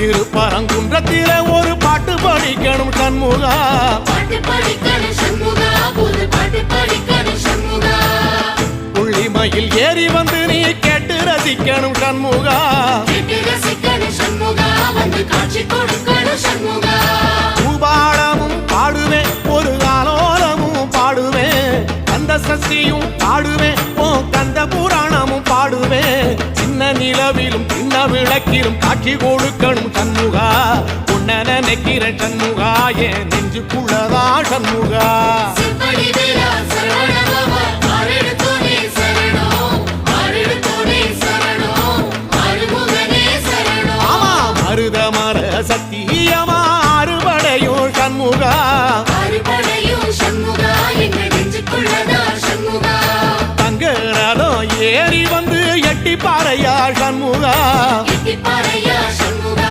திருப்பரங்குன்றத்தில ஒரு பாட்டு படிக்கணும் சண்முகா. புள்ளிமயில் ஏறி வந்து நீ கேட்டு ரசிக்கணும் சண்முகா. பூபாளமும் பாடுவேன் ஒரு ஆலோலமும் பாடுவேன். கந்த சஷ்டியும் பாடுவேன் ஓ கந்த புராணமும் பாடுவேன். சின்ன நிலவிலும் விளக்கிலும் காட்சி கொடுக்கணும் சண்முகா. உன்ன நினைக்கிறேன் சண்முகா. என் நெஞ்சுக்குள்ளதா சண்முகா. செப்படி வீரா சரவணபவா ஆரெடுத்தோனே சரணம். ஆரெடுத்தோனே சரணம். ஆறுமுகனே சரணம். ஆமா மருத மர சத்தியமா. அறுபடையும் சண்முகா. சண்முகா. ஏறி வந்து எட்டி பாறையா சண்முகா.